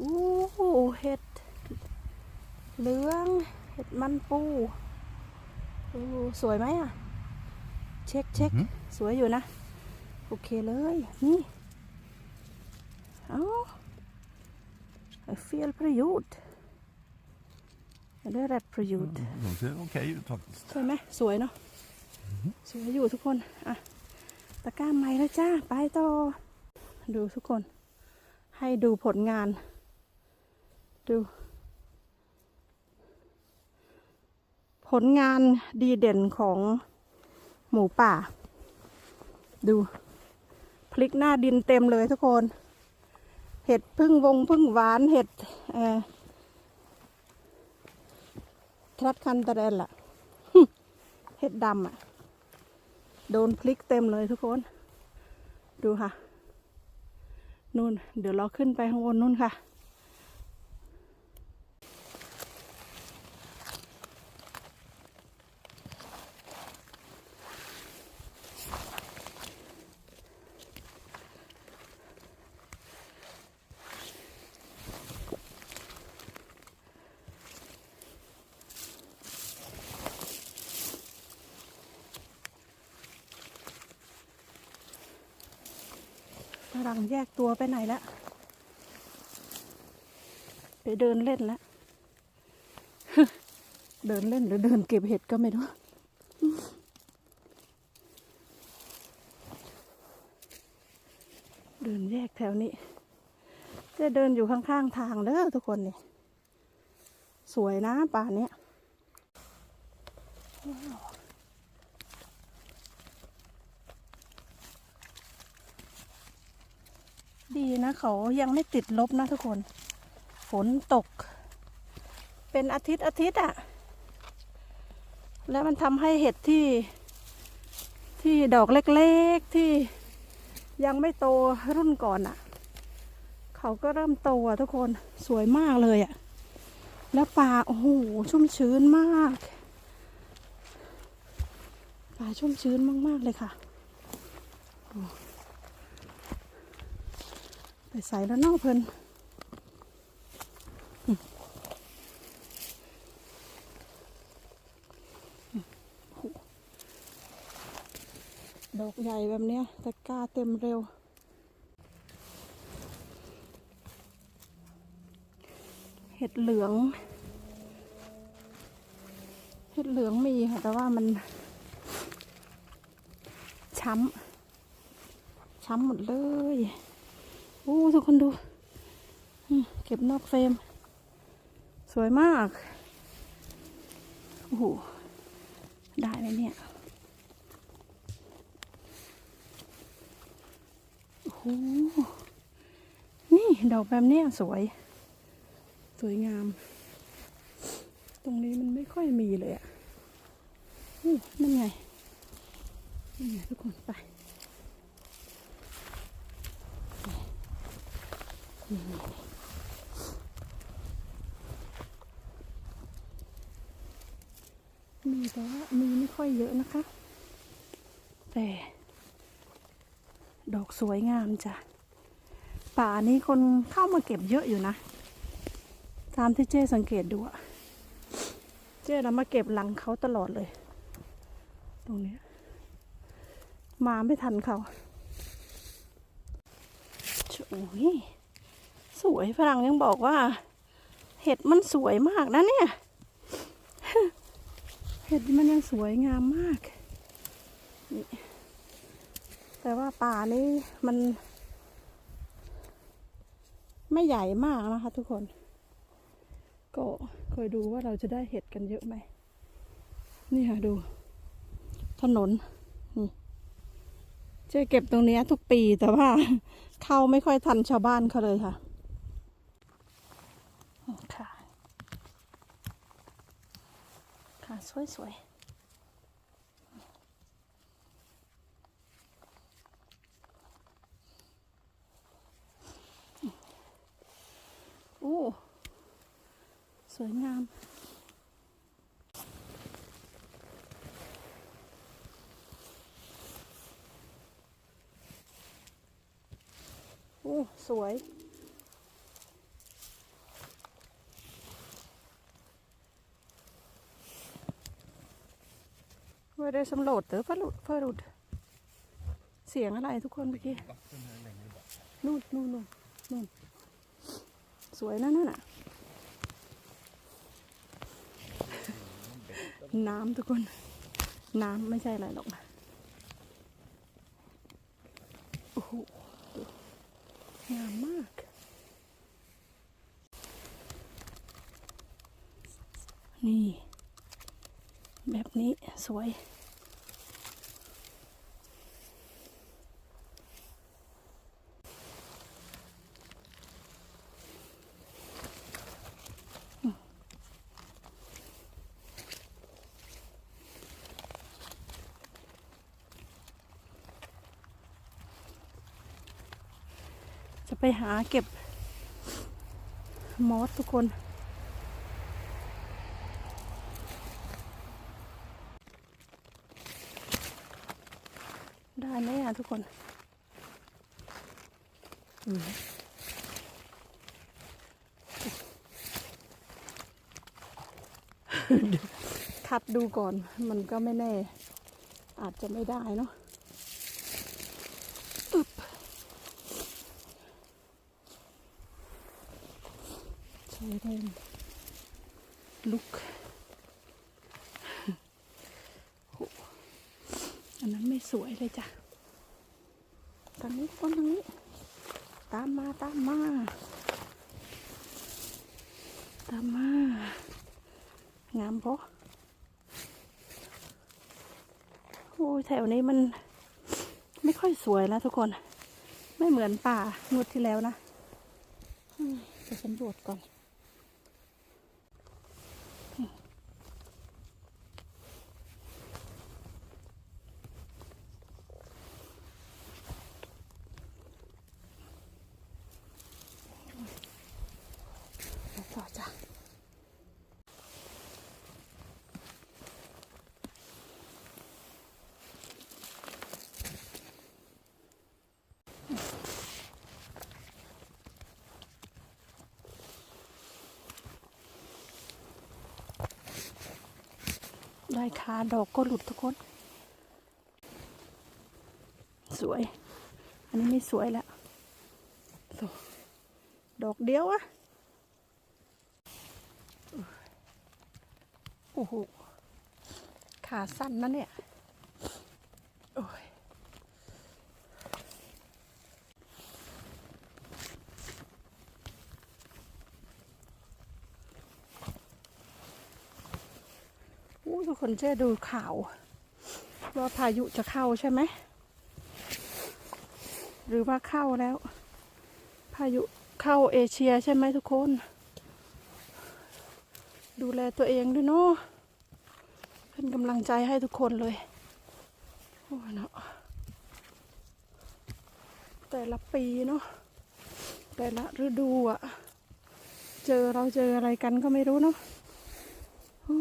อู้หูเห็ดเหลือง เห็ดมันปูอู้สวยไหมอะ เช็คเช็คอือหือสวยอยู่นะ โอเคเลย นี่ เอา I feel ประโยชน์ได้รับประโยชน์ De ser okej ut faktiskt. สวยไหมสวยเนาะสวยอยู่ทุกคน อะ ตะกร้าใหม่แล้วจ้า ไปต่อ ดูทุกคน ให้ดูผลงาน ดู ผลงานดีเด่นของหมูป่า ดู พลิกหน้าดินเต็มเลยทุกคน เห็ดพึ่งวงพึ่งหวานเห็ดทรัดคันตะเรนล่ะ เห็ดดำอะ โดนพลิกเต็มเลยทุกคน ดูค่ะ นู่น เดี๋ยวเราขึ้นไปข้างบนนู่นค่ะ ฝรั่งแยกตัวไปไหนแล้ว ไปเดินเล่นแล้ว เดินเล่นหรือเดินเก็บเห็ดก็ไม่รู้เดินแยกแถวนี้ จะเดินอยู่ข้างๆทางเด้อทุกคนนี่ สวยนะป่าเนี้ยว้าวดีนะ เขายังไม่ติดลบนะทุกคน ฝนตก เป็นอาทิตย์อาทิตย์อะ่ะ แล้วมันทำให้เห็ดที่ ที่ดอกเล็กๆที่ยังไม่โตรุ่นก่อนอะ่ะ เขาก็เริ่มโตอะทุกคนสวยมากเลยอะ่ะ แล้วป่าโอ้โหชุ่มชื้นมากป่าชุ่มชื้นมากๆเลยค่ะ ไปใส่แล้วนอกเพิ่นดอกใหญ่แบบเนี้ยตะกร้าเต็มเร็ว เห็ดเหลือง เห็ดเหลืองมีค่ะ แต่ว่ามัน ช้ำ ช้ำหมดเลย โอ้ทุกคนดู เก็บนอกเฟรม สวยมาก โอ้โห ได้ไหมเนี่ย โอ้โห นี่ดอกแบบเนี้ยสวย สวยงาม ตรงนี้มันไม่ค่อยมีเลยอะ่ะนั่นไงนั่ไงทุกคนไปนี่นี่นี่ มีแต่ว่ามีไม่ค่อยเยอะนะคะ แต่ ดอกสวยงามจ้ะ ป่านี้คนเข้ามาเก็บเยอะอยู่นะ ตามที่เจ้สังเกตดูอะเจ้เรามาเก็บหลังเขาตลอดเลย ตรงนี้ มาไม่ทันเขาโอ้ย สวยฝรั่งยังบอกว่า เห็ดมันสวยมากนะเนี่ย เห็ดมันยังสวยงามมากนี่แต่ว่าป่านี้มัน ไม่ใหญ่มากนะคะทุกคน ก็คอยดูว่าเราจะได้เห็ดกันเยอะไหมนี่ค่ะดู ถนนนี่จ๊เก็บตรงนี้ทุกปีแต่ว่าเข้าไม่ค่อยทันชาวบ้านเขาเลยค่ะ ค่ะสวยโอ้สวยงามโอ้สวย det som låter förut? förut? เสียงอะไรทุกคนเมื่อกี้ นู่นนู่นนู่นนู่นสวยนะนั่นน่ะ น้ำทุกคน น้ำไม่ใช่อะไรหรอก โอ้โหงามมาก นี่ แบบนี้สวย ไปหาเก็บ มอสทุกคน ได้ไหมอะทุกคนอืมคัดดูก่อนมันก็ไม่แน่ อาจจะไม่ได้เนาะอึบ ใช้เล่นลุกอันนั้นไม่สวยเลยจ้ะทางนี้คนทางนี้ ตามมาตามมา ตามมา งามพอโอ้ยแถวนี้มันไม่ค่อยสวยแล้วทุกคน ไม่เหมือนป่างวดที่แล้วนะอืมไปสำรวจก่อน ได้คาดอกก็หลุดทุกคน สวย อันนี้ไม่สวยแล้วดอกเดียวอะโอ้โหขาสั้นนะเนี่ย โอ้ย อู้ ทุกคนจะดูข่าว ว่าพายุจะเข้าใช่ไหม หรือว่าเข้าแล้ว พายุเข้าเอเชียใช่ไหมทุกคน ดูแลตัวเองด้วยเนาะเป็นกำลังใจให้ทุกคนเลยโอ้เนาะแต่ละปีเนาะแต่ละฤดูอะเจอเราเจออะไรกันก็ไม่รู้เนาะโอ้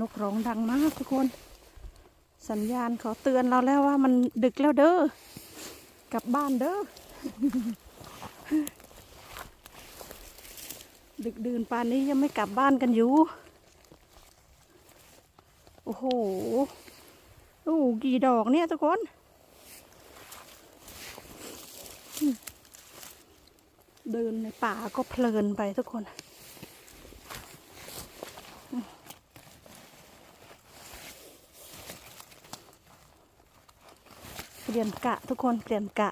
นกร้องดังมากทุกคน สัญญาณเขาเตือนเราแล้วว่ามันดึกแล้วเด้อกลับบ้านเด้อ ดึกดื่นป่านนี้ยังไม่กลับบ้านกันอยู่ โอ้โห โอ้กี่ดอกเนี่ยทุกคนเดินในป่าก็เพลินไปทุกคนอืมเป ลี่ยนกะทุกคนเปลี่ยนกะ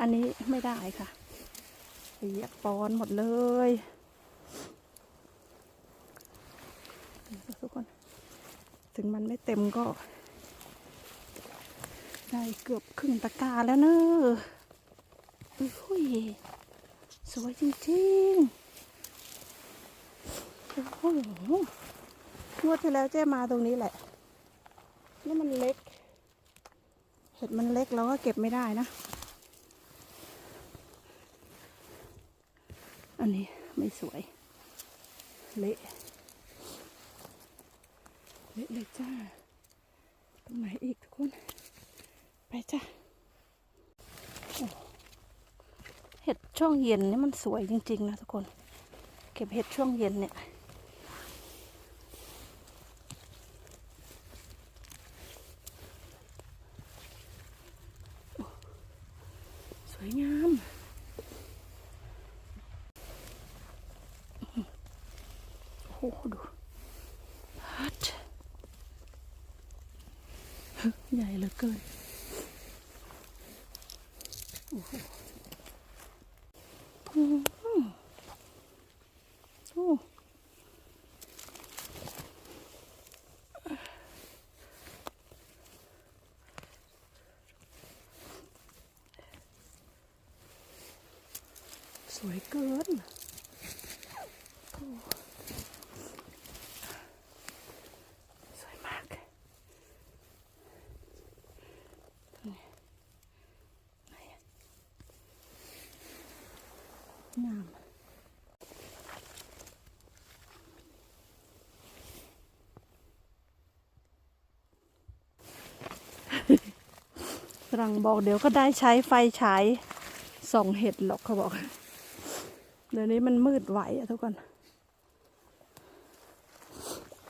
อันนี้ไม่ได้ค่ะเปียกปอนหมดเลยทุกคน ถึงมันไม่เต็มก็ ได้เกือบครึ่งตะกร้าแล้วเนอะอุ้ยสวยจริงๆโอ้โห งวดที่แล้วเจ๊มาตรงนี้แหละ นี่มันเล็ก เห็ดมันเล็กเราก็เก็บไม่ได้นะ อันนี้ไม่สวย เละเละเลยจ้า ตรงไหนอีกทุกคน ไปจ้าโอ้ห็ดช่วงเย็นนี่มันสวยจริง ๆ นะทุกคน เก็บเห็ดช่วงเย็นเนี่ย สวยงาม โอ้โหดูฮัทใหญ่เหลือเกิน โอ้โหอืมโอ้สวยเกินโอ้สวยมากนี่ไหนอะงาม รังบอกเดี๋ยวก็ได้ใช้ไฟฉายส่องเห็ดหรอกเขาบอก เดี๋ยวนี้มันมืดไหวอะทุกคน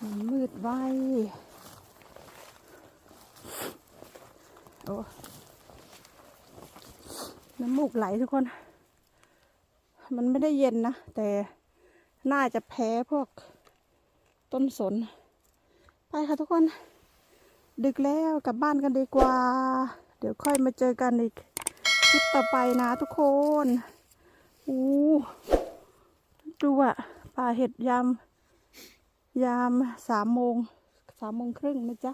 มันมืดไวโอ้น้ำมูกไหลทุกคน มันไม่ได้เย็นนะ แต่น่าจะแพ้พวกต้นสน ไปค่ะทุกคน ดึกแล้วกลับบ้านกันดีกว่า เดี๋ยวค่อยมาเจอกันอีกคลิปต่อไปนะทุกคนอู้ดูอะป่าเห็ดยาม ยามสามโมงสามโมงครึ่งนะจ๊ะ